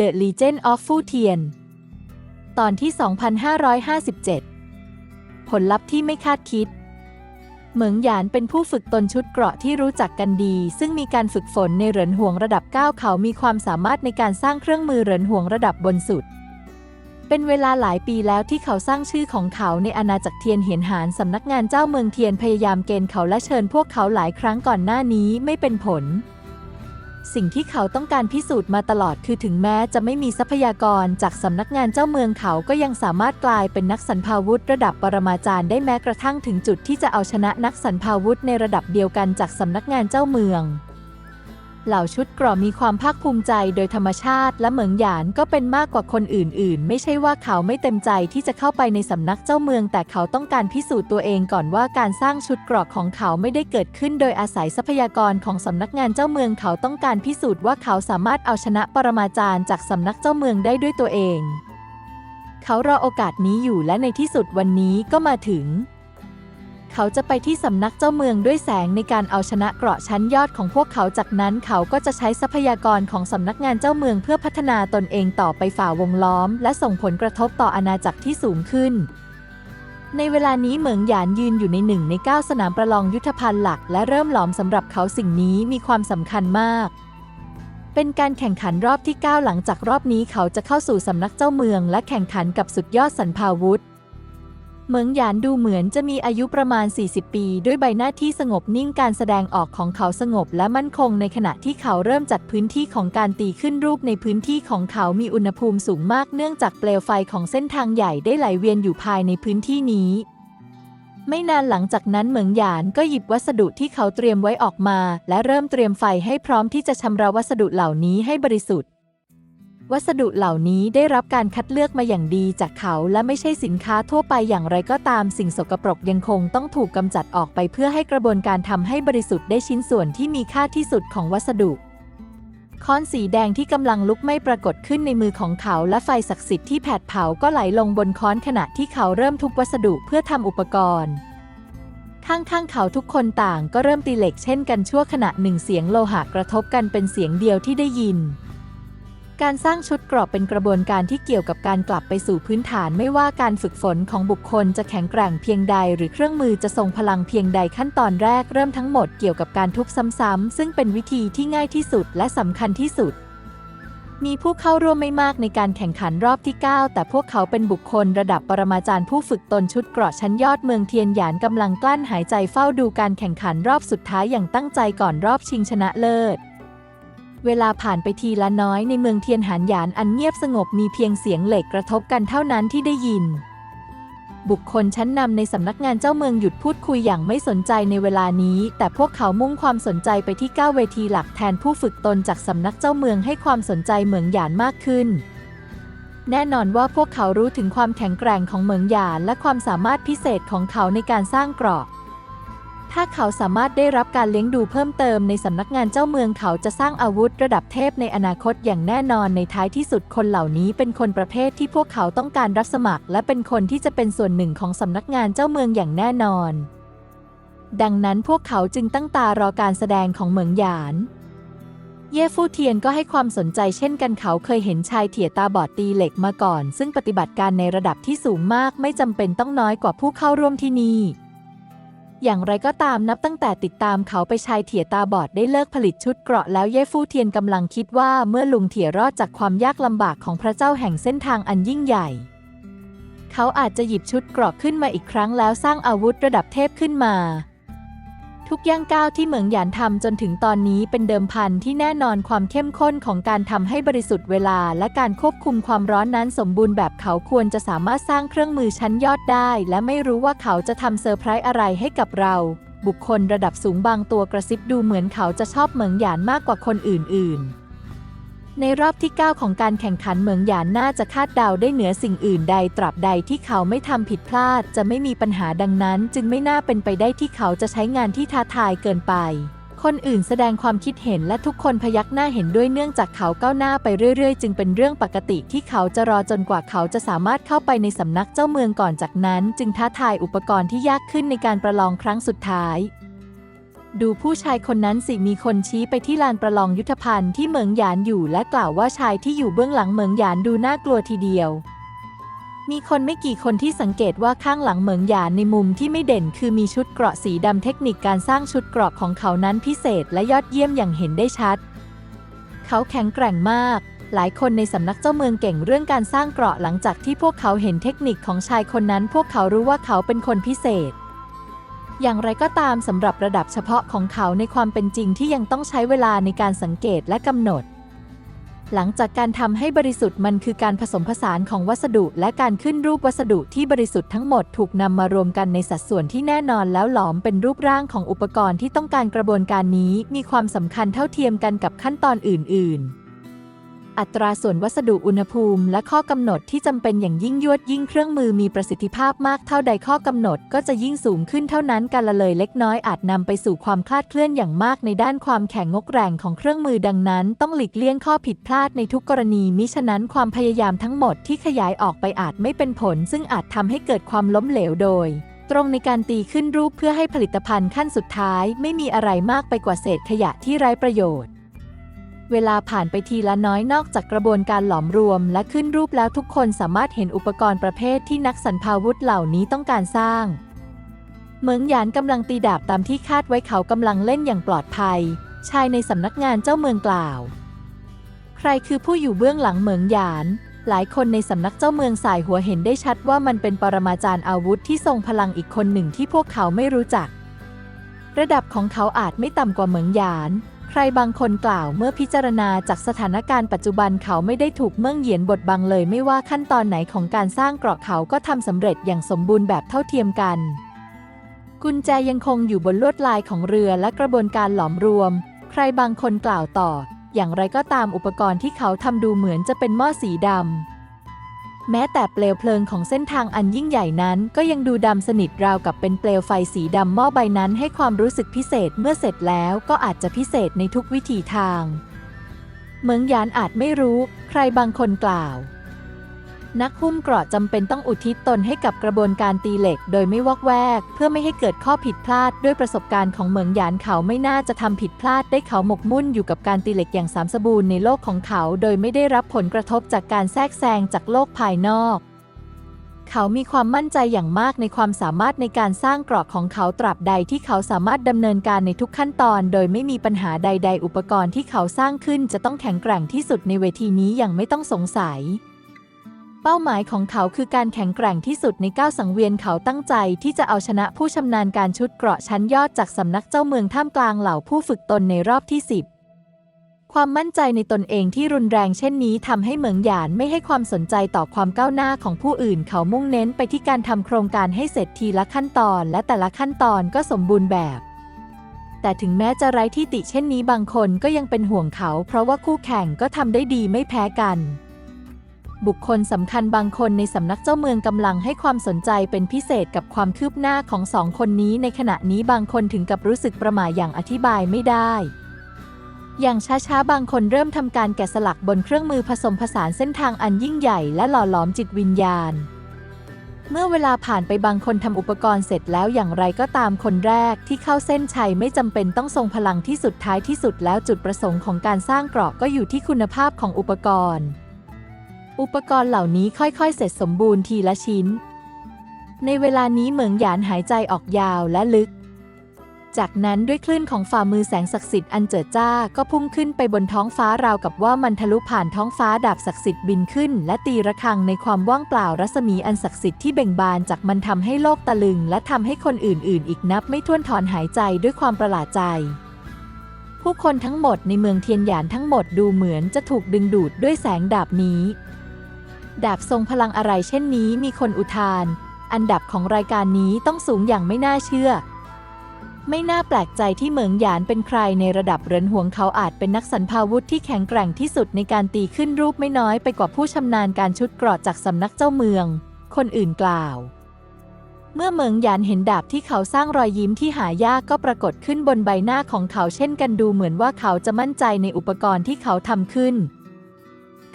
The Legend of Fu Tian ตอนที่ 2557 ผลลัพธ์ที่ไม่คาดคิด เหมิงหยานเป็นผู้ฝึกตนชุดเกราะที่รู้จักกันดี ซึ่งมีการฝึกฝนในเหรินห่วงระดับ 9 เขามีความสามารถในการสร้างเครื่องมือเหรินห่วงระดับบนสุด เป็นเวลาหลายปีแล้วที่เขาสร้างชื่อของเขาในอาณาจักรเทียนเหียนหานสำนักงานเจ้าเมืองเทียนพยายามเกณฑ์เขาและเชิญพวกเขาหลายครั้งก่อนหน้านี้ไม่เป็นผล สิ่งที่เขาต้องการพิสูจน์มาตลอดคือถึงแม้จะไม่มีทรัพยากรจากสำนักงานเจ้าเมืองเขาก็ยังสามารถกลายเป็นนักสรรพาวุธระดับปรมาจารย์ได้แม้กระทั่งถึงจุดที่จะเอาชนะนักสรรพาวุธในระดับเดียวกันจากสำนักงานเจ้าเมือง เหล่าชุดเกราะมีความภาคภูมิใจโดยธรรมชาติ และเหมิงหยานก็เป็นมากกว่าคนอื่น ๆ ไม่ใช่ว่าเขาไม่เต็มใจที่จะเข้าไปในสำนักเจ้าเมือง แต่เขาต้องการพิสูจน์ตัวเองก่อนว่าการสร้างชุดเกราะของเขาไม่ได้เกิดขึ้นโดยอาศัยทรัพยากรของสำนักงานเจ้าเมือง เขาต้องการพิสูจน์ว่าเขาสามารถเอาชนะปรมาจารย์จากสำนักเจ้าเมืองได้ด้วยตัวเอง เขารอโอกาสนี้อยู่และในที่สุดวันนี้ก็มาถึง เขาจะไปที่สำนักเจ้าเมืองด้วยแสงในการเอาชนะเกราะชั้นยอดของพวกเขาจากนั้นเขาก็จะใช้ทรัพยากรของสำนักงานเจ้าเมืองเพื่อพัฒนาตนเองต่อไปฝ่าวงล้อม และส่งผลกระทบต่ออาณาจักรที่สูงขึ้นในเวลานี้เหมิงหยานยืนอยู่ในหนึ่งในเก้าสนามประลองยุทธภัณฑ์หลัก และเริ่มหลอมสำหรับเขาสิ่งนี้มีความสำคัญมาก เป็นการแข่งขันรอบที่ 9 หลังจากรอบนี้เขาจะเข้าสู่สำนักเจ้าเมือง และแข่งขันกับสุดยอดสันพาวุธ เหมิงหยานดูเหมือนจะมีอายุประมาณ 40 ปี ด้วยใบหน้าที่สงบนิ่งการแสดงออกของเขาสงบและมั่นคงในขณะที่เขาเริ่มจัดพื้นที่ของการตีขึ้นรูปในพื้นที่ของเขามีอุณหภูมิสูงมากเนื่องจากเปลวไฟของเส้นทางใหญ่ได้ไหลเวียนอยู่ภายในพื้นที่นี้ ไม่นานหลังจากนั้นเหมิงหยานก็หยิบวัสดุที่เขาเตรียมไว้ออกมา และเริ่มเตรียมไฟให้พร้อมที่จะชำระวัสดุเหล่านี้ให้บริสุทธิ์ วัสดุเหล่านี้ได้รับการคัดเลือกมาอย่างดีจากเขาและไม่ใช่สินค้าทั่วไปอย่างไรก็ตามสิ่งสกปรกยังคงต้องถูกกำจัดออกไปเพื่อให้กระบวนการทำให้บริสุทธิ์ได้ชิ้นส่วนที่มีค่าที่สุดของวัสดุ ค้อนสีแดงที่กำลังลุกไม้ปรากฏขึ้นในมือของเขา และไฟศักดิ์สิทธิ์ที่แผดเผาก็ไหลลงบนค้อนขณะที่เขาเริ่มทุบวัสดุเพื่อทำอุปกรณ์ข้างๆเขาทุกคนต่างก็เริ่มตีเหล็กเช่นกันชั่วขณะหนึ่งเสียงโลหะกระทบกันเป็นเสียงเดียวที่ได้ยิน การสร้างชุดเกราะเป็นกระบวนการที่เกี่ยวกับการกลับไปสู่พื้นฐานไม่ว่าการฝึกฝนของบุคคลจะแข็งแกร่งเพียงใด หรือเครื่องมือจะทรงพลังเพียงใดขั้นตอนแรกเริ่มทั้งหมดเกี่ยวกับการทุบซ้ำๆซึ่งเป็นวิธีที่ง่ายที่สุดและสำคัญที่สุด มีผู้เข้าร่วมไม่มากในการแข่งขันรอบที่ 9 แต่พวกเขาเป็นบุคคลระดับปรมาจารย์ผู้ฝึกตนชุดเกราะชั้นยอดเมืองเทียนหยานกำลังกลั้นหายใจเฝ้าดูการแข่งขันรอบสุดท้ายอย่างตั้งใจก่อนรอบชิงชนะเลิศ เวลาผ่านไปทีละน้อยในเมืองเทียนหานหยานอันเงียบสงบมีเพียงเสียงเหล็กกระทบกันเท่านั้นที่ได้ยิน บุคคลชั้นนำในสำนักงานเจ้าเมืองหยุดพูดคุยอย่างไม่สนใจในเวลานี้ แต่พวกเขามุ่งความสนใจไปที่ก้าเวทีหลักแทนผู้ฝึกตนจากสำนักเจ้าเมืองให้ความสนใจเหมืองหยานมากขึ้น แน่นอนว่าพวกเขารู้ถึงความแข็งแกร่งของเหมืองหยานและความสามารถพิเศษของเขาในการสร้างเกราะ ถ้าเขาสามารถได้รับการเลี้ยงดูเพิ่มเติมในสำนักงานเจ้าเมืองเขาจะสร้างอาวุธระดับเทพในอนาคตอย่างแน่นอนในท้ายที่สุดคนเหล่านี้เป็นคนประเภทที่พวกเขาต้องการรับสมัคร และเป็นคนที่จะเป็นส่วนหนึ่งของสำนักงานเจ้าเมืองอย่างแน่นอน ดังนั้นพวกเขาจึงตั้งตารอการแสดงของเหมืองหยานเย่ฟู่เทียนก็ให้ความสนใจเช่นกันเขาเคยเห็นชายเถี่ยตาบอดตีเหล็กมาก่อน ซึ่งปฏิบัติการในระดับที่สูงมากไม่จำเป็นต้องน้อยกว่าผู้เข้าร่วมที่นี่ อย่างไรก็ตามนับตั้งแต่ติดตามเขาไปชายเถี่ยตาบอดได้เลิกผลิตชุดเกราะแล้วเย่ฟู่เทียนกำลังคิดว่าเมื่อลุงเถี่ยรอดจากความยากลำบากของพระเจ้าแห่งเส้นทางอันยิ่งใหญ่ เขาอาจจะหยิบชุดเกราะขึ้นมาอีกครั้งแล้วสร้างอาวุธระดับเทพขึ้นมา ทุกย่างก้าวที่เหมืองหยานทำจนถึงตอนนี้เป็นเดิมพันที่แน่นอนความเข้มข้นของการทำให้บริสุทธิ์เวลา และการควบคุมความร้อนนั้นสมบูรณ์แบบเขาควรจะสามารถสร้างเครื่องมือชั้นยอดได้ และไม่รู้ว่าเขาจะทำเซอร์ไพรส์อะไรให้กับเรา บุคคลระดับสูงบางตัวกระซิบดูเหมือนเขาจะชอบเหมืองหยานมากกว่าคนอื่นๆ ในรอบที่ 9 ของการแข่งขันเหมืองหยานน่าจะคาดเดาได้เหนือสิ่งอื่นใดตราบใดที่เขาไม่ทำผิดพลาด จะไม่มีปัญหาดังนั้น จึงไม่น่าเป็นไปได้ที่เขาจะใช้งานที่ท้าทายเกินไป คนอื่นแสดงความคิดเห็นและทุกคนพยักหน้าเห็นด้วยเนื่องจากเขาก้าวหน้าไปเรื่อยๆ จึงเป็นเรื่องปกติที่เขาจะรอจนกว่าเขาจะสามารถเข้าไปในสำนักเจ้าเมืองก่อนจากนั้น จึงท้าทายอุปกรณ์ที่ยากขึ้นในการประลองครั้งสุดท้าย ดูผู้ชายคนนั้นสิมีคนชี้ไปที่ลานประลองยุทธภัณฑ์ที่เหมิงหยานอยู่และกล่าวว่าชายที่อยู่เบื้องหลังเหมิงหยานดูน่ากลัวทีเดียว มีคนไม่กี่คนที่สังเกตว่าข้างหลังเหมิงหยานในมุมที่ไม่เด่น คือมีชุดเกราะสีดำเทคนิคการสร้างชุดเกราะของเขานั้นพิเศษและยอดเยี่ยมอย่างเห็นได้ชัด เขาแข็งแกร่งมากหลายคนในสำนักเจ้าเมืองเก่งเรื่องการสร้างเกราะหลังจากที่พวกเขาเห็นเทคนิคของชายคนนั้น พวกเขารู้ว่าเขาเป็นคนพิเศษ อย่างไรก็ตามสำหรับระดับเฉพาะของเขาในความเป็นจริงที่ยังต้องใช้เวลาในการสังเกตและกำหนด หลังจากการทำให้บริสุทธิ์มันคือการผสมผสานของวัสดุและการขึ้นรูปวัสดุที่บริสุทธิ์ทั้งหมดถูกนำมารวมกันในสัดส่วนที่แน่นอนแล้วหลอมเป็นรูปร่างของอุปกรณ์ที่ต้องการกระบวนการนี้มีความสำคัญเท่าเทียมกันกับขั้นตอนอื่น ๆ อัตราส่วนวัสดุอุณหภูมิ และข้อกำหนดที่จำเป็นอย่างยิ่งยวดยิ่งเครื่องมือมีประสิทธิภาพมากเท่าใดข้อกำหนดก็จะยิ่งสูงขึ้นเท่านั้นการละเลยเล็กน้อยอาจนำไปสู่ความคลาดเคลื่อนอย่างมากในด้านความแข็งงกแรงของเครื่องมือดังนั้น ต้องหลีกเลี่ยงข้อผิดพลาดในทุกกรณีมิฉะนั้นความพยายามทั้งหมดที่ขยายออกไปอาจไม่เป็นผล ซึ่งอาจทำให้เกิดความล้มเหลวโดยตรงในการตีขึ้นรูปเพื่อให้ผลิตภัณฑ์ขั้นสุดท้าย ไม่มีอะไรมากไปกว่าเศษขยะที่ไร้ประโยชน์ เวลาผ่านไปทีละน้อยนอกจากกระบวนการหลอมรวม และขึ้นรูปแล้วทุกคนสามารถเห็นอุปกรณ์ประเภทที่นักสรรพาวุธเหล่านี้ต้องการสร้าง เหมืองหยานกำลังตีดาบตามที่คาดไว้เขากำลังเล่นอย่างปลอดภัย ชายในสำนักงานเจ้าเมืองกล่าว ใครคือผู้อยู่เบื้องหลังเหมืองหยาน หลายคนในสำนักเจ้าเมืองสายหัวเห็นได้ชัดว่ามันเป็นปรมาจารย์อาวุธที่ทรงพลังอีกคนหนึ่งที่พวกเขาไม่รู้จัก ระดับของเขาอาจไม่ต่ำกว่าเหมืองหยาน ใครบางคนกล่าวเมื่อพิจารณาจากสถานการณ์ปัจจุบันเขาไม่ได้ถูกเมืองเหยียนบทบังเลยไม่ว่าขั้นตอนไหนของการสร้างเกราะเขาก็ทำสำเร็จอย่างสมบูรณ์แบบเท่าเทียมกัน กุญแจยังคงอยู่บนลวดลายของเรือและกระบวนการหลอมรวม ใครบางคนกล่าวต่อ อย่างไรก็ตามอุปกรณ์ที่เขาทำดูเหมือนจะเป็นหม้อสีดำ แม้แต่เปลวเพลิงของเส้นทางอันยิ่งใหญ่นั้น ก็ยังดูดำสนิทราวกับเป็นเปลวไฟสีดำหม้อใบนั้นให้ความรู้สึกพิเศษเมื่อเสร็จแล้วก็อาจจะพิเศษในทุกวิถีทาง เมืองยานอาจไม่รู้ ใครบางคนกล่าว นักหุ้มเกราะจำเป็นต้องอุทิศตนให้กับกระบวนการตีเหล็ก โดยไม่วอกแวก เพื่อไม่ให้เกิดข้อผิดพลาด ด้วยประสบการณ์ของเหมืองหยานเขาไม่น่าจะทำผิดพลาดได้เขาหมกมุ่นอยู่กับการตีเหล็กอย่างสามสบูรณ์ในโลกของเขา โดยไม่ได้รับผลกระทบจากการแทรกแซงจากโลกภายนอกเขามีความมั่นใจอย่างมากในความสามารถในการสร้างเกราะของเขาตราบใดที่เขาสามารถดำเนินการในทุกขั้นตอน โดยไม่มีปัญหาใด ๆ อุปกรณ์ที่เขาสร้างขึ้นจะต้องแข็งแกร่งที่สุดในเวทีนี้อย่างไม่ต้องสงสัย เป้าหมายของเขาคือการแข็งแกร่งที่สุดในก้าวสังเวียนเขาตั้งใจที่จะเอาชนะผู้ชำนาญการชุดเกราะชั้นยอดจากสำนักเจ้าเมืองท่ามกลางเหล่าผู้ฝึกตนในรอบที่ 10 ความมั่นใจในตนเองที่รุนแรงเช่นนี้ทำให้เหมืองหยานไม่ให้ความสนใจต่อความก้าวหน้าของผู้อื่น เขามุ่งเน้นไปที่การทำโครงการให้เสร็จทีละขั้นตอน และแต่ละขั้นตอนก็สมบูรณ์แบบ แต่ถึงแม้จะไร้ที่ติเช่นนี้บางคนก็ยังเป็นห่วงเขา เพราะว่าคู่แข่งก็ทำได้ดีไม่แพ้กัน บุคคลสำคัญบางคนในสำนักเจ้าเมืองกำลังให้ความสนใจเป็นพิเศษกับความคืบหน้าของสองคนนี้ในขณะนี้บางคนถึงกับรู้สึกประหม่าอย่างอธิบายไม่ได้ อย่างช้าๆ บางคนเริ่มทำการแกะสลักบนเครื่องมือผสมผสานเส้นทางอันยิ่งใหญ่และหล่อหลอมจิตวิญญาณ เมื่อเวลาผ่านไปบางคนทำอุปกรณ์เสร็จแล้วอย่างไรก็ตามคนแรกที่เข้าเส้นชัยไม่จำเป็นต้องทรงพลังที่สุดท้ายที่สุดแล้วจุดประสงค์ของการสร้างเกราะก็อยู่ที่คุณภาพของอุปกรณ์ อุปกรณ์เหล่านี้ค่อยๆ เสร็จสมบูรณ์ทีละชิ้น ในเวลานี้เหมืองหยานหายใจออกยาวและลึก จากนั้นด้วยคลื่นของฝ่ามือแสงศักดิ์สิทธิ์อันเจิดจ้าก็พุ่งขึ้นไปบนท้องฟ้าราวกับว่ามันทะลุผ่านท้องฟ้าดาบศักดิ์สิทธิ์บินขึ้น และตีระฆังในความว่างเปล่ารัศมีอันศักดิ์สิทธิ์ที่เบ่งบานจากมันทำให้โลกตะลึง และทำให้คนอื่นๆ อีกนับไม่ถ้วนถอนหายใจด้วยความประหลาดใจผู้คนทั้งหมดในเมืองเทียนหยานทั้งหมดดูเหมือนจะถูกดึงดูดด้วยแสงดาบนี้ ดาบทรงพลังอะไรเช่นนี้มีคนอุทาน อันดับของรายการนี้ต้องสูงอย่างไม่น่าเชื่อ ไม่น่าแปลกใจที่เหมิงหยานเป็นใครในระดับเรินหวงเขาอาจเป็นนักสันพาวุธที่แข็งแกร่งที่สุดในการตีขึ้นรูปไม่น้อยไปกว่าผู้ชำนาญการชุดเกราะจากสำนักเจ้าเมือง คนอื่นกล่าว เมื่อเหมิงหยานเห็นดาบที่เขาสร้างรอยยิ้มที่หายากก็ปรากฏขึ้นบนใบหน้าของเขาเช่นกันดูเหมือนว่าเขาจะมั่นใจในอุปกรณ์ที่เขาทำขึ้น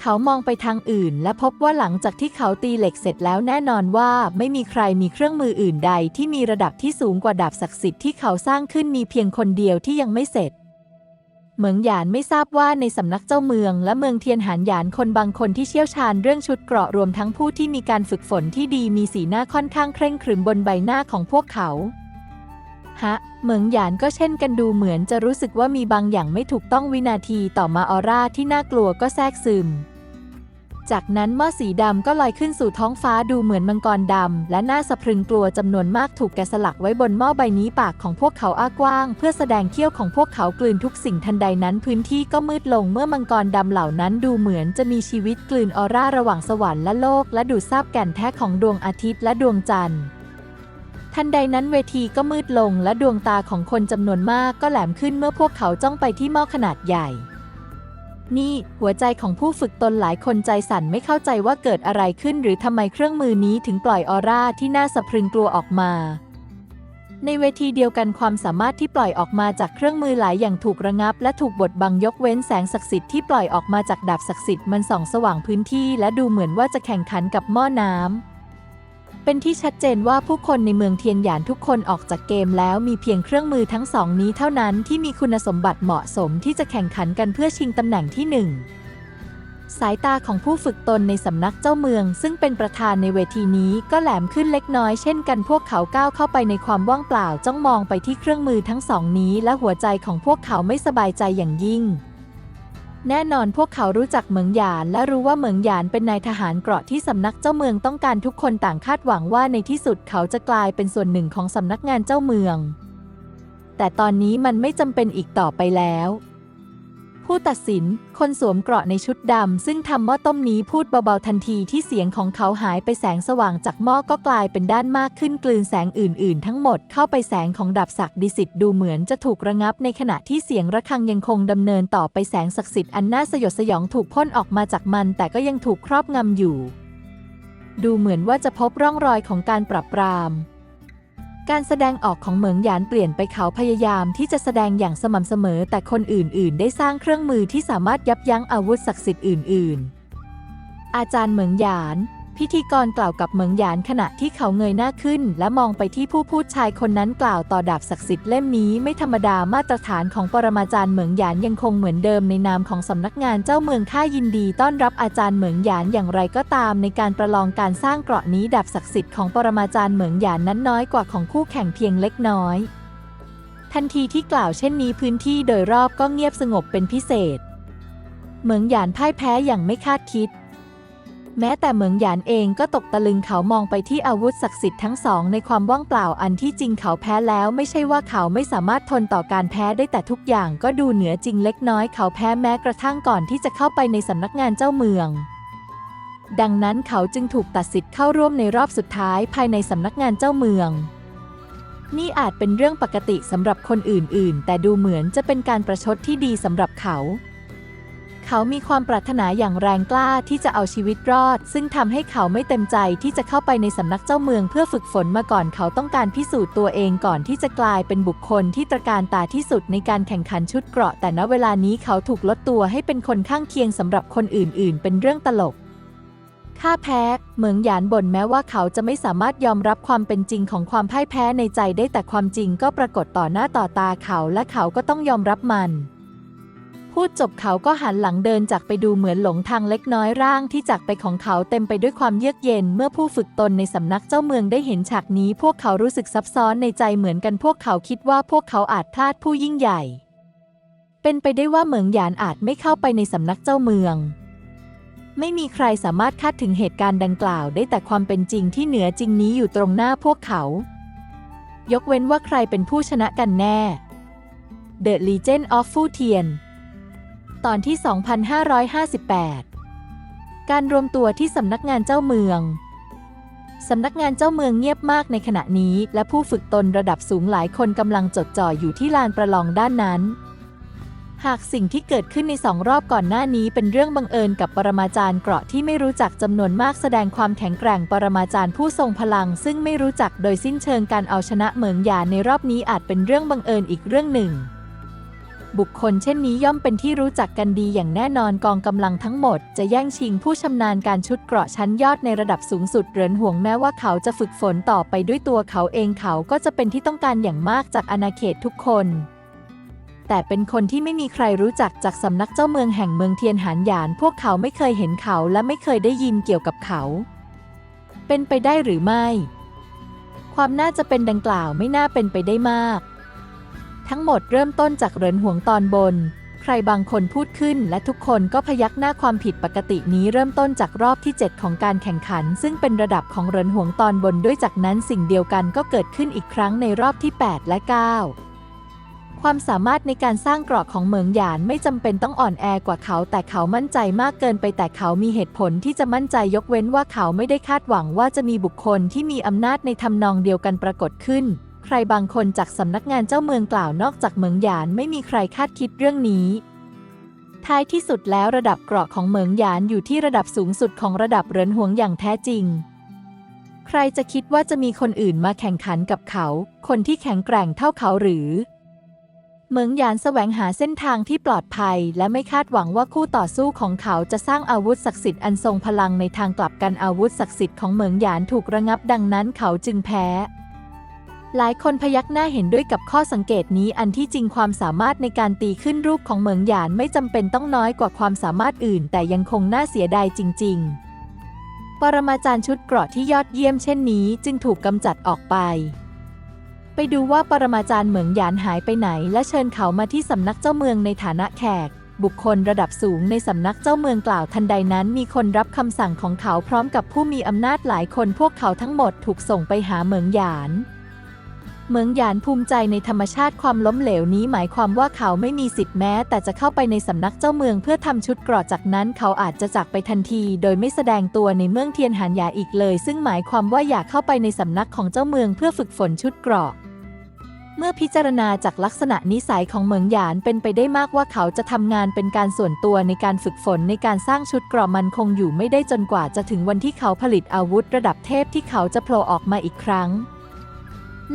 เขามองไปทางอื่น และพบว่าหลังจากที่เขาตีเหล็กเสร็จแล้วแน่นอนว่าไม่มีใครมีเครื่องมืออื่นใดที่มีระดับที่สูงกว่าดาบศักดิ์สิทธิ์ที่เขาสร้างขึ้นมีเพียงคนเดียวที่ยังไม่เสร็จ เหมืองหยานไม่ทราบว่าในสำนักเจ้าเมือง และเมืองเทียนหานหยานคนบางคนที่เชี่ยวชาญเรื่องชุดเกราะรวมทั้งผู้ที่มีการฝึกฝนที่ดีมีสีหน้าค่อนข้างเคร่งขรึมบนใบหน้าของพวกเขาฮะเหมืองหยานก็เช่นกันดูเหมือนจะรู้สึกว่ามีบางอย่างไม่ถูกต้องวินาทีต่อมาออร่าที่น่ากลัวก็แทรกซึม จากนั้นหม้อสีดำก็ลอยขึ้นสู่ท้องฟ้าดูเหมือนมังกรดำและน่าสะพรึงกลัวจำนวนมากถูกแกะสลักไว้บนหม้อใบนี้ปากของพวกเขาอ้ากว้าง เพื่อแสดงเขี้ยวของพวกเขากลืนทุกสิ่งทันใดนั้นพื้นที่ก็มืดลงเมื่อมังกรดำเหล่านั้นดูเหมือนจะมีชีวิตกลืนออร่าระหว่างสวรรค์และโลก และดูดซาบแก่นแท้ของดวงอาทิตย์และดวงจันทร์ทันใดนั้นเวทีก็มืดลงและดวงตาของคนจำนวนมากก็แหลมขึ้นเมื่อพวกเขาจ้องไปที่หม้อขนาดใหญ่ นี่ หัวใจของผู้ฝึกตนหลายคนใจสั่นไม่เข้าใจว่าเกิดอะไรขึ้น หรือทำไมเครื่องมือนี้ถึงปล่อยออร่าที่น่าสะพรึงกลัวออกมา ในเวทีเดียวกันความสามารถที่ปล่อยออกมาจากเครื่องมือหลายอย่างถูกระงับ และถูกบดบังยกเว้นแสงศักดิ์สิทธิ์ที่ปล่อยออกมาจากดาบศักดิ์สิทธิ์มันส่องสว่างพื้นที่ และดูเหมือนว่าจะแข่งขันกับหม้อน้ำ เป็นที่ชัดเจนว่าผู้คนในเมืองเทียนหยานทุกคนออกจากเกมแล้วมีเพียงเครื่องมือทั้งสองนี้เท่านั้นที่มีคุณสมบัติเหมาะสมที่จะแข่งขันกันเพื่อชิงตำแหน่งที่หนึ่งสายตาของผู้ฝึกตนในสำนักเจ้าเมือง ซึ่งเป็นประธานในเวทีนี้ก็แหลมขึ้นเล็กน้อยเช่นกันพวกเขาก้าวเข้าไปในความว่างเปล่าจ้องมองไปที่เครื่องมือทั้งสองนี้ และหัวใจของพวกเขาไม่สบายใจอย่างยิ่ง แน่นอนพวกเขารู้จักเหมืองหยานและรู้ว่าเหมืองหยานเป็นนายทหารเกราะที่สำนักเจ้าเมืองต้องการทุกคนต่างคาดหวังว่าในที่สุดเขาจะกลายเป็นส่วนหนึ่งของสำนักงานเจ้าเมือง แต่ตอนนี้มันไม่จำเป็นอีกต่อไปแล้ว ผู้ตัดสิน คนสวมเกราะในชุดดำ ซึ่งทำหม้อต้มนี้พูดเบาๆทันทีที่เสียงของเขาหายไปแสงสว่างจากหม้อก็กลายเป็นด้านมากขึ้นกลืนแสงอื่นๆ ทั้งหมดเข้าไปแสงของดาบศักดิสิทธิ์ดูเหมือนจะถูกระงับในขณะที่เสียงระฆังยังคงดำเนินต่อไปแสงศักดิ์สิทธิ์อันน่าสยดสยองถูกพ่นออกมาจากมัน แต่ก็ยังถูกครอบงำอยู่ ดูเหมือนว่าจะพบร่องรอยของการปรับปราม การแสดงออกของเหมืองหยานเปลี่ยนไปเขาพยายามที่จะแสดงอย่างสม่ำเสมอ แต่คนอื่น ๆ ได้สร้างเครื่องมือที่สามารถยับยั้งอาวุธศักดิ์สิทธิ์อื่น ๆ อาจารย์เหมืองหยาน พิธีกรกล่าวกับเหมืองหยานขณะที่เขาเงยหน้าขึ้น และมองไปที่ผู้พูดชายคนนั้นกล่าวต่อดาบศักดิ์สิทธิ์เล่มนี้ไม่ธรรมดามาตรฐานของปรมาจารย์เหมืองหยานยังคงเหมือนเดิมในนามของสำนักงานเจ้าเมืองข้ายินดี ต้อนรับอาจารย์เหมืองหยานอย่างไรก็ตาม ในการประลองการสร้างเกราะนี้ดาบศักดิ์สิทธิ์ของปรมาจารย์เหมืองหยานนั้นน้อยกว่าของคู่แข่งเพียงเล็กน้อย ทันทีที่กล่าวเช่นนี้พื้นที่โดยรอบก็เงียบสงบเป็นพิเศษ เหมืองหยานพ่ายแพ้อย่างไม่คาดคิด แม้แต่เหมืองหยานเองก็ตกตะลึงเขามองไปที่อาวุธศักดิ์สิทธิ์ทั้งสองในความว่างเปล่าอันที่จริงเขาแพ้แล้วไม่ใช่ว่าเขาไม่สามารถทนต่อการแพ้ได้แต่ทุกอย่างก็ดูเหนือจริงเล็กน้อยเขาแพ้แม้กระทั่งก่อนที่จะเข้าไปในสำนักงานเจ้าเมือง ดังนั้นเขาจึงถูกตัดสิทธิ์เข้าร่วมในรอบสุดท้ายภายในสำนักงานเจ้าเมือง นี่อาจเป็นเรื่องปกติสำหรับคนอื่นๆ แต่ดูเหมือนจะเป็นการประชดที่ดีสำหรับเขา เขามีความปรารถนาอย่างแรงกล้าที่จะเอาชีวิตรอด ซึ่งทำให้เขาไม่เต็มใจที่จะเข้าไปในสำนักเจ้าเมืองเพื่อฝึกฝนมาก่อนเขาต้องการพิสูจน์ตัวเองก่อนที่จะกลายเป็นบุคคลที่ตระการตาที่สุดในการแข่งขันชุดเกราะ แต่ณเวลานี้เขาถูกลดตัวให้เป็นคนข้างเคียงสำหรับคนอื่น ๆ เป็นเรื่องตลกข้าแพ้ เหมืองหยานบ่นแม้ว่าเขาจะไม่สามารถยอมรับความเป็นจริงของความพ่ายแพ้ในใจได้แต่ความจริงก็ปรากฏต่อหน้าต่อตาเขาและเขาก็ต้องยอมรับมัน พูดจบเขาก็หันหลังเดินจากไปดูเหมือนหลงทางเล็กน้อยร่างที่จากไปของเขาเต็มไปด้วยความเยือกเย็น เมื่อผู้ฝึกตนในสำนักเจ้าเมืองได้เห็นฉากนี้ พวกเขารู้สึกซับซ้อนในใจเหมือนกันพวกเขาคิดว่าพวกเขาอาจพลาดผู้ยิ่งใหญ่ เป็นไปได้ว่าเหมืองหยานอาจไม่เข้าไปในสำนักเจ้าเมือง ไม่มีใครสามารถคาดถึงเหตุการณ์ดังกล่าวได้แต่ความเป็นจริงที่เหนือจริงนี้อยู่ตรงหน้าพวกเขา ยกเว้นว่าใครเป็นผู้ชนะกันแน่ The Legend of Fu Tian ตอนที่ 2558 การรวมตัวที่สำนักงานเจ้าเมือง สำนักงานเจ้าเมืองเงียบมากในขณะนี้ และผู้ฝึกตนระดับสูงหลายคนกำลังจดจ่ออยู่ที่ลานประลองด้านนั้น หากสิ่งที่เกิดขึ้นในสองรอบก่อนหน้านี้เป็นเรื่องบังเอิญกับปรมาจารย์เกราะที่ไม่รู้จักจำนวนมากแสดงความแข็งแกร่งปรมาจารย์ผู้ทรงพลัง ซึ่งไม่รู้จักโดยสิ้นเชิงการเอาชนะเหมืองยาในรอบนี้อาจเป็นเรื่องบังเอิญอีกเรื่องหนึ่ง บุคคลเช่นนี้ย่อมเป็นที่รู้จักกันดีอย่างแน่นอนกองกำลังทั้งหมด จะแย่งชิงผู้ชำนาญการชุดเกราะชั้นยอดในระดับสูงสุดเหรินห่วงแม้ว่าเขาจะฝึกฝนต่อไปด้วยตัวเขาเองเขาก็จะเป็นที่ต้องการอย่างมากจากอาณาเขตทุกคน แต่เป็นคนที่ไม่มีใครรู้จักจากสำนักเจ้าเมืองแห่งเมืองเทียนหานหยาน พวกเขาไม่เคยเห็นเขาและไม่เคยได้ยินเกี่ยวกับเขา เป็นไปได้หรือไม่ ความน่าจะเป็นดังกล่าวไม่น่าเป็นไปได้มาก ทั้งหมดเริ่มต้นจากเหรินหวงตอนบน ใครบางคนพูดขึ้นและทุกคนก็พยักหน้าความผิดปกตินี้เริ่มต้นจากรอบที่ 7 ของการแข่งขัน ซึ่งเป็นระดับของเหรินหวงตอนบนด้วยจากนั้นสิ่งเดียวกันก็เกิดขึ้นอีกครั้งในรอบที่ 8 และ 9ความสามารถในการสร้างเกราะของเหมิงหยานไม่จำเป็นต้องอ่อนแอกว่าเขา แต่เขามั่นใจมากเกินไปแต่เขามีเหตุผลที่จะมั่นใจยกเว้นว่าเขาไม่ได้คาดหวังว่าจะมีบุคคลที่มีอำนาจในทำนองเดียวกันปรากฏขึ้น ใครบางคนจากสำนักงานเจ้าเมืองกล่าวนอกจากเหมิงหยานไม่มีใครคาดคิดเรื่องนี้ ท้ายที่สุดแล้วระดับเกราะของเหมิงหยานอยู่ที่ระดับสูงสุดของระดับเรินหวงอย่างแท้จริง ใครจะคิดว่าจะมีคนอื่นมาแข่งขันกับเขา คนที่แข็งแกร่งเท่าเขาหรือเหมิงหยานแสวงหาเส้นทางที่ปลอดภัย และไม่คาดหวังว่าคู่ต่อสู้ของเขาจะสร้างอาวุธศักดิ์สิทธิ์อันทรงพลังในทางกลับกันอาวุธศักดิ์สิทธิ์ของเหมิงหยานถูกระงับดังนั้นเขาจึงแพ้ หลายคนพยักหน้าเห็นด้วยกับข้อสังเกตนี้อันที่จริงความสามารถในการตีขึ้นรูปของเหมิงหยานไม่จำเป็นต้องน้อยกว่าความสามารถอื่น แต่ยังคงน่าเสียดายจริง ๆ ปรมาจารย์ชุดเกราะที่ยอดเยี่ยมเช่นนี้จึงถูกกำจัดออกไป ไปดูว่าปรมาจารย์เหมิงหยานหายไปไหน และเชิญเขามาที่สำนักเจ้าเมืองในฐานะแขก บุคคลระดับสูงในสำนักเจ้าเมืองกล่าวทันใดนั้น มีคนรับคำสั่งของเขาพร้อมกับผู้มีอำนาจหลายคนพวกเขาทั้งหมดถูกส่งไปหาเหมิงหยาน เหมืองหยานภูมิใจในธรรมชาติความล้มเหลวนี้หมายความว่าเขาไม่มีสิทธิ์แม้ แต่จะเข้าไปในสำนักเจ้าเมืองเพื่อทำชุดเกราะจากนั้นเขาอาจจะจากไปทันที โดยไม่แสดงตัวในเมืองเทียนหานหยาอีกเลย ซึ่งหมายความว่าอยากเข้าไปในสำนักของเจ้าเมืองเพื่อฝึกฝนชุดเกราะเมื่อพิจารณาจากลักษณะนิสัยของเหมิงหยานเป็นไปได้มากว่าเขาจะทำงานเป็นการส่วนตัวในการฝึกฝนในการสร้างชุดเกราะมันคงอยู่ไม่ได้จนกว่าจะถึงวันที่เขาผลิตอาวุธระดับเทพที่เขาจะโผล่ออกมาอีกครั้ง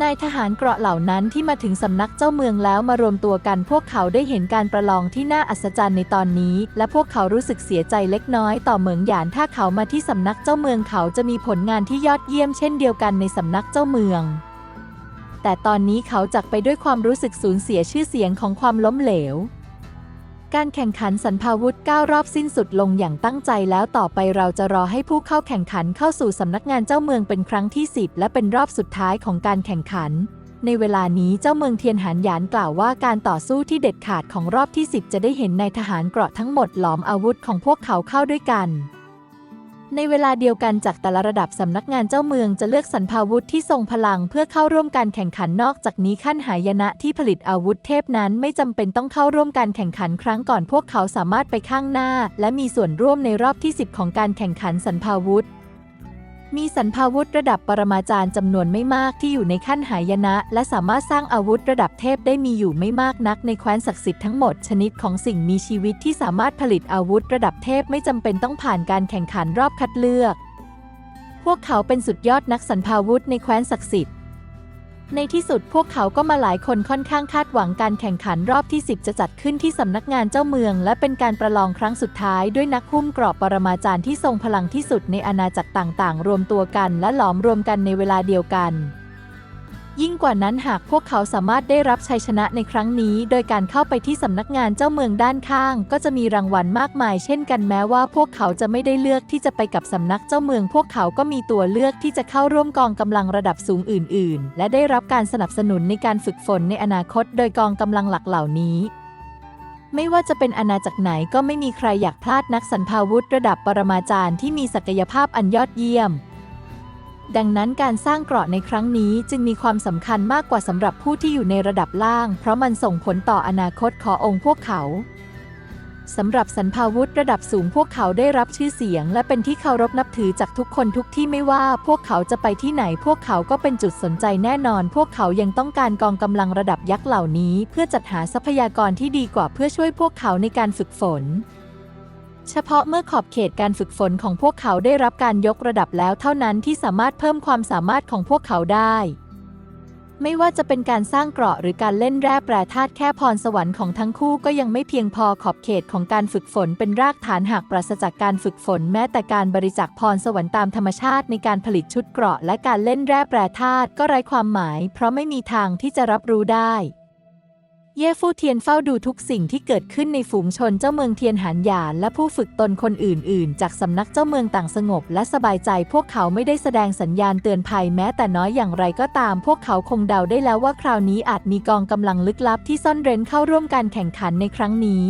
นายทหารเกราะเหล่านั้นที่มาถึงสำนักเจ้าเมืองแล้วมารวมตัวกันพวกเขาได้เห็นการประลองที่น่าอัศจรรย์ในตอนนี้ และพวกเขารู้สึกเสียใจเล็กน้อยต่อเหมืองหยานถ้าเขามาที่สำนักเจ้าเมืองเขาจะมีผลงานที่ยอดเยี่ยมเช่นเดียวกันในสำนักเจ้าเมือง แต่ตอนนี้เขาจักไปด้วยความรู้สึกสูญเสียชื่อเสียงของความล้มเหลว การแข่งขันสันพาวุธ9รอบสิ้นสุดลงอย่างตั้งใจแล้วต่อไปเราจะรอให้ผู้เข้าแข่งขันเข้าสู่สำนักงานเจ้าเมืองเป็นครั้งที่ 10 และเป็นรอบสุดท้ายของการแข่งขัน ในเวลานี้เจ้าเมืองเทียนหานหยานกล่าวว่าการต่อสู้ที่เด็ดขาดของรอบที่ 10 จะได้เห็นนายทหารเกราะทั้งหมดหลอมอาวุธของพวกเขาเข้าด้วยกัน ในเวลาเดียวกันจากแต่ละระดับสำนักงานเจ้าเมืองจะเลือกสรรพาวุธที่ทรงพลังเพื่อเข้าร่วมการแข่งขันนอกจากนี้ขั้นหายนะที่ผลิตอาวุธเทพนั้นไม่จำเป็นต้องเข้าร่วมการแข่งขันครั้งก่อนพวกเขาสามารถไปข้างหน้า และมีส่วนร่วมในรอบที่ 10 ของการแข่งขันสรรพาวุธ มีสรรพาวุธระดับปรมาจารย์จำนวนไม่มากที่อยู่ในขั้นหายนะ และสามารถสร้างอาวุธระดับเทพได้มีอยู่ไม่มากนักในแคว้นศักดิ์สิทธิ์ทั้งหมดชนิดของสิ่งมีชีวิตที่สามารถผลิตอาวุธระดับเทพไม่จำเป็นต้องผ่านการแข่งขันรอบคัดเลือก พวกเขาเป็นสุดยอดนักสรรพาวุธในแคว้นศักดิ์สิทธิ์ ในที่สุดพวกเขาก็มาหลายคนค่อนข้างคาดหวังการแข่งขันรอบที่ 10 จะจัดขึ้นที่สำนักงานเจ้าเมือง และเป็นการประลองครั้งสุดท้ายด้วยนักหุ้มกรอบปรมาจารย์ที่ทรงพลังที่สุดในอาณาจักรต่างๆ รวมตัวกันและหลอมรวมกันในเวลาเดียวกัน ยิ่งกว่านั้นหากพวกเขาสามารถได้รับชัยชนะในครั้งนี้ โดยการเข้าไปที่สำนักงานเจ้าเมืองด้านข้าง ก็จะมีรางวัลมากมาย เช่นกันแม้ว่าพวกเขาจะไม่ได้เลือกที่จะไปกับสำนักเจ้าเมือง พวกเขาก็มีตัวเลือกที่จะเข้าร่วมกองกำลังระดับสูงอื่น ๆ และได้รับการสนับสนุนในการฝึกฝนในอนาคต โดยกองกำลังหลักเหล่านี้ไม่ว่าจะเป็นอาณาจักรไหนก็ไม่มีใครอยากพลาดนักสรรพาวุธระดับปรมาจารย์ที่มีศักยภาพอันยอดเยี่ยม ดังนั้นการสร้างเกราะในครั้งนี้จึงมีความสำคัญมากกว่าสำหรับผู้ที่อยู่ในระดับล่าง เพราะมันส่งผลต่ออนาคตขององค์พวกเขาสำหรับสรรพาวุธระดับสูงพวกเขาได้รับชื่อเสียง และเป็นที่เคารพนับถือจากทุกคนทุกที่ไม่ว่าพวกเขาจะไปที่ไหน พวกเขาก็เป็นจุดสนใจแน่นอน พวกเขายังต้องการกองกำลังระดับยักษ์เหล่านี้ เพื่อจัดหาทรัพยากรที่ดีกว่าเพื่อช่วยพวกเขาในการฝึกฝน เฉพาะเมื่อขอบเขตการฝึกฝนของพวกเขาได้รับการยกระดับแล้วเท่านั้นที่สามารถเพิ่มความสามารถของพวกเขาได้ ไม่ว่าจะเป็นการสร้างเกราะหรือการเล่นแร่แปรธาตุแค่พรสวรรค์ของทั้งคู่ก็ยังไม่เพียงพอขอบเขตของการฝึกฝนเป็นรากฐานหากปราศจากการฝึกฝน แม้แต่การบริจาคพรสวรรค์ตามธรรมชาติในการผลิตชุดเกราะ และการเล่นแร่แปรธาตุก็ไร้ความหมาย เพราะไม่มีทางที่จะรับรู้ได้ เย่ฟู่เทียนเฝ้าดูทุกสิ่งที่เกิดขึ้นในฝูงชนเจ้าเมืองเทียนหานหยานและผู้ฝึกตนคนอื่น ๆ จากสำนักเจ้าเมืองต่างสงบและสบายใจ พวกเขาไม่ได้แสดงสัญญาณเตือนภัยแม้แต่น้อยอย่างไรก็ตาม พวกเขาคงเดาได้แล้วว่าคราวนี้อาจมีกองกำลังลึกลับที่ซ่อนเร้นเข้าร่วมการแข่งขันในครั้งนี้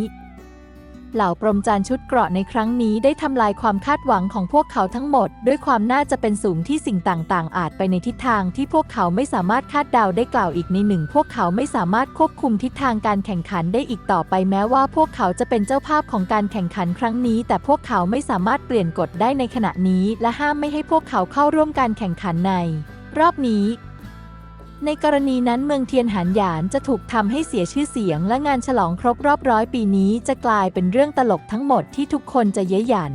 เหล่าปรมจารย์ชุดเกราะในครั้งนี้ได้ทำลายความคาดหวังของพวกเขาทั้งหมด ด้วยความน่าจะเป็นสูงที่สิ่งต่างๆ อาจไปในทิศทางที่พวกเขาไม่สามารถคาดเดาได้กล่าวอีกในหนึ่ง พวกเขาไม่สามารถควบคุมทิศทางการแข่งขันได้อีกต่อไปแม้ว่า พวกเขาจะเป็นเจ้าภาพของการแข่งขันครั้งนี้ แต่พวกเขาไม่สามารถเปลี่ยนกฎได้ในขณะนี้ และห้ามไม่ให้พวกเขาเข้าร่วมการแข่งขันใน รอบนี้ ในกรณีนั้นเมืองเทียนหานหยานจะถูกทำให้เสียชื่อเสียงและงานฉลองครบรอบร้อยปีนี้จะกลายเป็นเรื่องตลกทั้งหมดที่ทุกคนจะเย้ยหยัน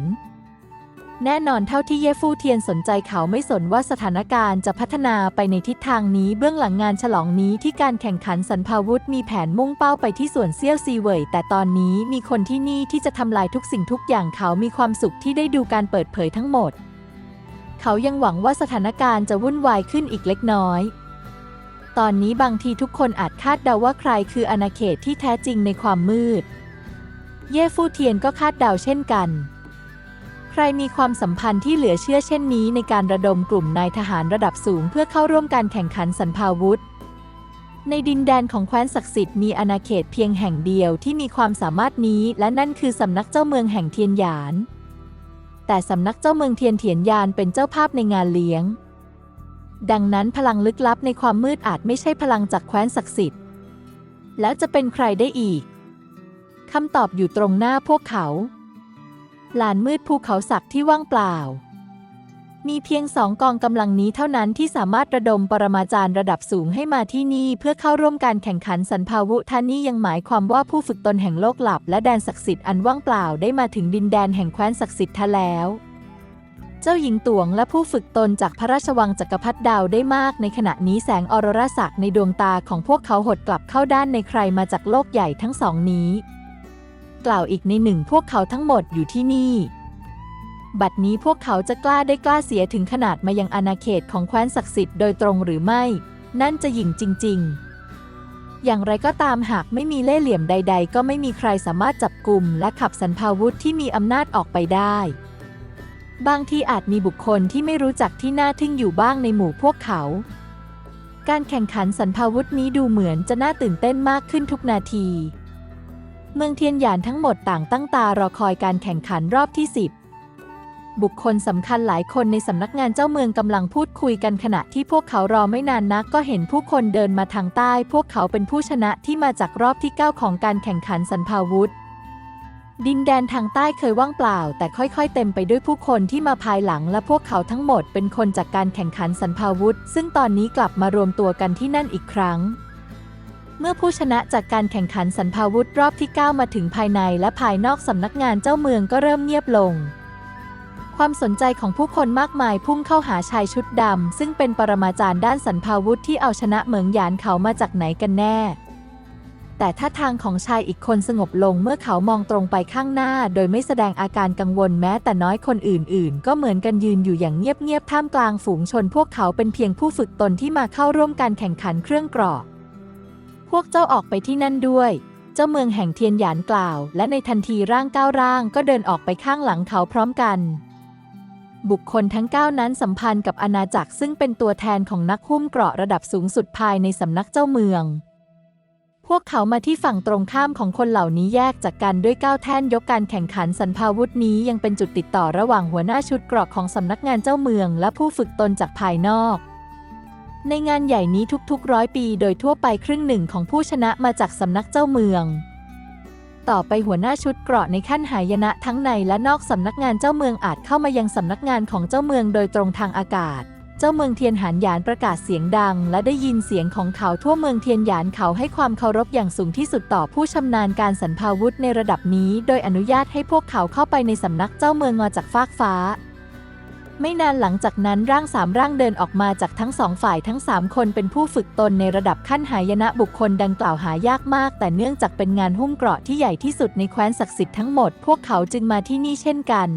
แน่นอนเท่าที่เย่ฟู่เทียนสนใจเขาไม่สนว่าสถานการณ์จะพัฒนาไปในทิศทางนี้เบื้องหลังงานฉลองนี้ที่การแข่งขันสันพาวุธมีแผนมุ่งเป้าไปที่ส่วนเซี่ยวซีเว่ยแต่ตอนนี้มีคนที่นี่ที่จะทำลายทุกสิ่งทุกอย่างเขามีความสุขที่ได้ดูการเปิดเผยทั้งหมด เขายังหวังว่าสถานการณ์จะวุ่นวายขึ้นอีกเล็กน้อย ตอนนี้บางทีทุกคนอาจคาดเดาว่าใครคืออาณาเขตที่แท้จริงในความมืด เย่ฟู่เทียนก็คาดเดาเช่นกัน ใครมีความสัมพันธ์ที่เหลือเชื่อเช่นนี้ในการระดมกลุ่มนายทหารระดับสูงเพื่อเข้าร่วมการแข่งขันสันพาวุธ ในดินแดนของแคว้นศักดิ์สิทธิ์มีอาณาเขตเพียงแห่งเดียวที่มีความสามารถนี้และนั่นคือสำนักเจ้าเมืองแห่งเทียนหยาน แต่สำนักเจ้าเมืองเทียนเถียนยานเป็นเจ้าภาพในงานเลี้ยง ดังนั้นพลังลึกลับในความมืดอาจไม่ใช่พลังจากแคว้นศักดิ์สิทธิ์ แล้วจะเป็นใครได้อีกคำตอบอยู่ตรงหน้าพวกเขาลานมืดภูเขาศักดิ์ที่ว่างเปล่า มีเพียงสองกองกำลังนี้เท่านั้นที่สามารถระดมปรมาจารย์ระดับสูงให้มาที่นี่ เพื่อเข้าร่วมการแข่งขันสันพาวุธานี่ยังหมายความว่าผู้ฝึกตนแห่งโลกหลับ และแดนศักดิ์สิทธิ์อันว่างเปล่าได้มาถึงดินแดนแห่งแคว้นศักดิ์สิทธิ์ทแล้ว จ้าหญิงตวงและผู้ฝึกตนจากพระราชวังจักรพรรดิดาวได้มาก ในขณะนี้แสงออโรราศักในดวงตาของพวกเขาหดกลับเข้าด้านในใครมาจากโลกใหญ่ทั้งสองนี้ กล่าวอีกในหนึ่งพวกเขาทั้งหมดอยู่ที่นี่ บัดนี้พวกเขาจะกล้าได้กล้าเสียถึงขนาดมายังอาณาเขตของแคว้นศักดิ์สิทธิ์โดยตรงหรือไม่ นั่นจะหยิ่งจริง ๆอย่างไรก็ตามหากไม่มีเล่ห์เหลี่ยมใด ๆ ก็ไม่มีใครสามารถจับกลุ่มและขับสันพาวุธที่มีอำนาจออกไปได้ บางทีอาจมีบุคคลที่ไม่รู้จักที่น่าทึ่งอยู่บ้างในหมู่พวกเขา การแข่งขันสันพาวุธนี้ดูเหมือนจะน่าตื่นเต้นมากขึ้นทุกนาที เมืองเทียนหยานทั้งหมดต่างตั้งตารอคอยการแข่งขันรอบที่ 10 บุคคลสำคัญหลายคนในสำนักงานเจ้าเมืองกำลังพูดคุยกันขณะที่พวกเขารอไม่นานนักก็เห็นผู้คนเดินมาทางใต้ พวกเขาเป็นผู้ชนะที่มาจากรอบที่ 9 ของการแข่งขันสันพาวุธ ดินแดนทางใต้เคยว่างเปล่า แต่ค่อยๆ เต็มไปด้วยผู้คนที่มาภายหลังและพวกเขาทั้งหมดเป็นคนจากการแข่งขันสันพาวุธ ซึ่งตอนนี้กลับมารวมตัวกันที่นั่นอีกครั้ง เมื่อผู้ชนะจากการแข่งขันสันพาวุธรอบที่ 9 มาถึงภายในและภายนอกสำนักงานเจ้าเมืองก็เริ่มเงียบลง ความสนใจของผู้คนมากมายพุ่งเข้าหาชายชุดดำซึ่งเป็นปรมาจารย์ด้านสันพาวุธที่เอาชนะเหมืองหยานเขามาจากไหนกันแน่ แต่ท่าทางของชายอีกคนสงบลงเมื่อเขามองตรงไปข้างหน้า โดยไม่แสดงอาการกังวลแม้แต่น้อยคนอื่น ๆ ก็เหมือนกันยืนอยู่อย่างเงียบ ๆ ท่ามกลางฝูงชน พวกเขาเป็นเพียงผู้ฝึกตนที่มาเข้าร่วมการแข่งขันเครื่องกรอกพวกเจ้าออกไปที่นั่นด้วย เจ้าเมืองแห่งเทียนหยานกล่าว และในทันทีร่างก้าวร่างก็เดินออกไปข้างหลังเขาพร้อมกัน บุคคลทั้ง 9 นั้นสัมพันธ์กับอาณาจักรซึ่งเป็นตัวแทนของนักหุ้มเกราะระดับสูงสุดภายในสำนักเจ้าเมือง พวกเขามาที่ฝั่งตรงข้ามของคนเหล่านี้แยกจากกันด้วยก้าวแท่นยกการแข่งขันสันพาวุธนี้ยังเป็นจุดติดต่อระหว่างหัวหน้าชุดเกราะของสำนักงานเจ้าเมือง และผู้ฝึกตนจากภายนอก ในงานใหญ่นี้ทุกๆร้อยปีโดยทั่วไปครึ่งหนึ่งของผู้ชนะมาจากสำนักเจ้าเมือง ต่อไปหัวหน้าชุดเกราะในขั้นหายนะทั้งในและนอกสำนักงานเจ้าเมืองอาจเข้ามายังสำนักงานของเจ้าเมืองโดยตรงทางอากาศ เจ้าเมืองเทียนหานหยานประกาศเสียงดัง และได้ยินเสียงของเขาทั่วเมืองเทียนหยานเขาให้ความเคารพอย่างสูงที่สุดต่อผู้ชำนาญการสันพาวุธในระดับนี้ โดยอนุญาตให้พวกเขาเข้าไปในสำนักเจ้าเมืองมาจากฟากฟ้า ไม่นานหลังจากนั้นร่างสามร่างเดินออกมาจากทั้งสองฝ่ายทั้งสามคนเป็นผู้ฝึกตนในระดับขั้นหายนะบุคคลดังกล่าวหายากมาก แต่เนื่องจากเป็นงานหุ้มเกราะที่ใหญ่ที่สุดในแคว้นศักดิ์สิทธิ์ทั้งหมด พวกเขาจึงมาที่นี่เช่นกัน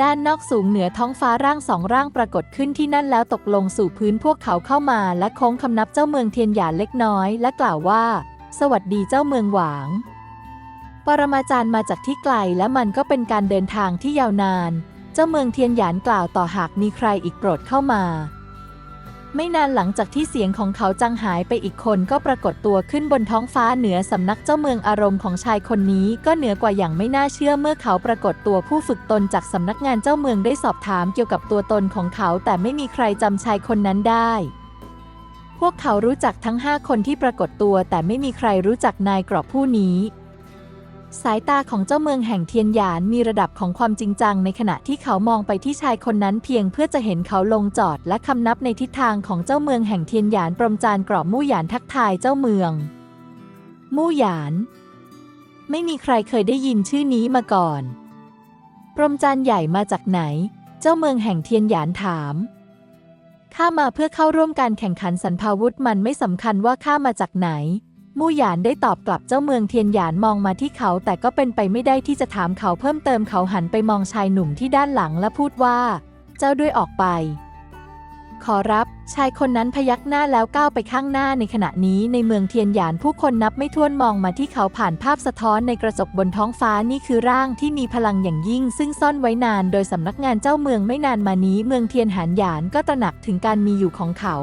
ด้านนอกสูงเหนือท้องฟ้าร่างสองร่างปรากฏขึ้นที่นั่นแล้วตกลงสู่พื้นพวกเขาเข้ามาและโค้งคำนับเจ้าเมืองเทียนหยาเล็กน้อย และกล่าวว่า สวัสดีเจ้าเมืองหวาง ปรมาจารย์มาจากที่ไกลและมันก็เป็นการเดินทางที่ยาวนาน เจ้าเมืองเทียนหยานกล่าวต่อหากมีใครอีกโปรดเข้ามา ไม่นานหลังจากที่เสียงของเขาจังหายไปอีกคนก็ปรากฏตัวขึ้นบนท้องฟ้าเหนือสำนักเจ้าเมืองอารมณ์ของชายคนนี้ก็เหนือกว่าอย่างไม่น่าเชื่อเมื่อเขาปรากฏตัวผู้ฝึกตนจากสำนักงานเจ้าเมืองได้สอบถามเกี่ยวกับตัวตนของเขาแต่ไม่มีใครจำชายคนนั้นได้พวกเขารู้จักทั้งห้าคนที่ปรากฏตัว แต่ไม่มีใครรู้จักนายกรอบผู้นี้ สายตาของเจ้าเมืองแห่งเทียนหยานมีระดับของความจริงจังในขณะที่เขามองไปที่ชายคนนั้นเพียงเพื่อจะเห็นเขาลงจอดและคำนับในทิศทางของเจ้าเมืองแห่งเทียนหยานปรมจานกรอบมู่หยานทักทายเจ้าเมือง มู่หยาน ไม่มีใครเคยได้ยินชื่อนี้มาก่อน ปรมจานใหญ่มาจากไหน เจ้าเมืองแห่งเทียนหยานถามข้ามาเพื่อเข้าร่วมการแข่งขันสันพาวุธมันไม่สำคัญว่าข้ามาจากไหน มู่หยานได้ตอบกลับเจ้าเมืองเทียนหยานมองมาที่เขา แต่ก็เป็นไปไม่ได้ที่จะถามเขาเพิ่มเติมเขาหันไปมองชายหนุ่มที่ด้านหลังและพูดว่า เจ้าด้วยออกไป ขอรับ ชายคนนั้นพยักหน้าแล้วก้าวไปข้างหน้าในขณะนี้ในเมืองเทียนหยานผู้คนนับไม่ถ้วนมองมาที่เขาผ่านภาพสะท้อนในกระจกบนท้องฟ้านี่คือร่างที่มีพลังอย่างยิ่ง ซึ่งซ่อนไว้นานโดยสำนักงานเจ้าเมืองไม่นานมานี้ เมืองเทียนหานหยานก็ตระหนักถึงการมีอยู่ของเขา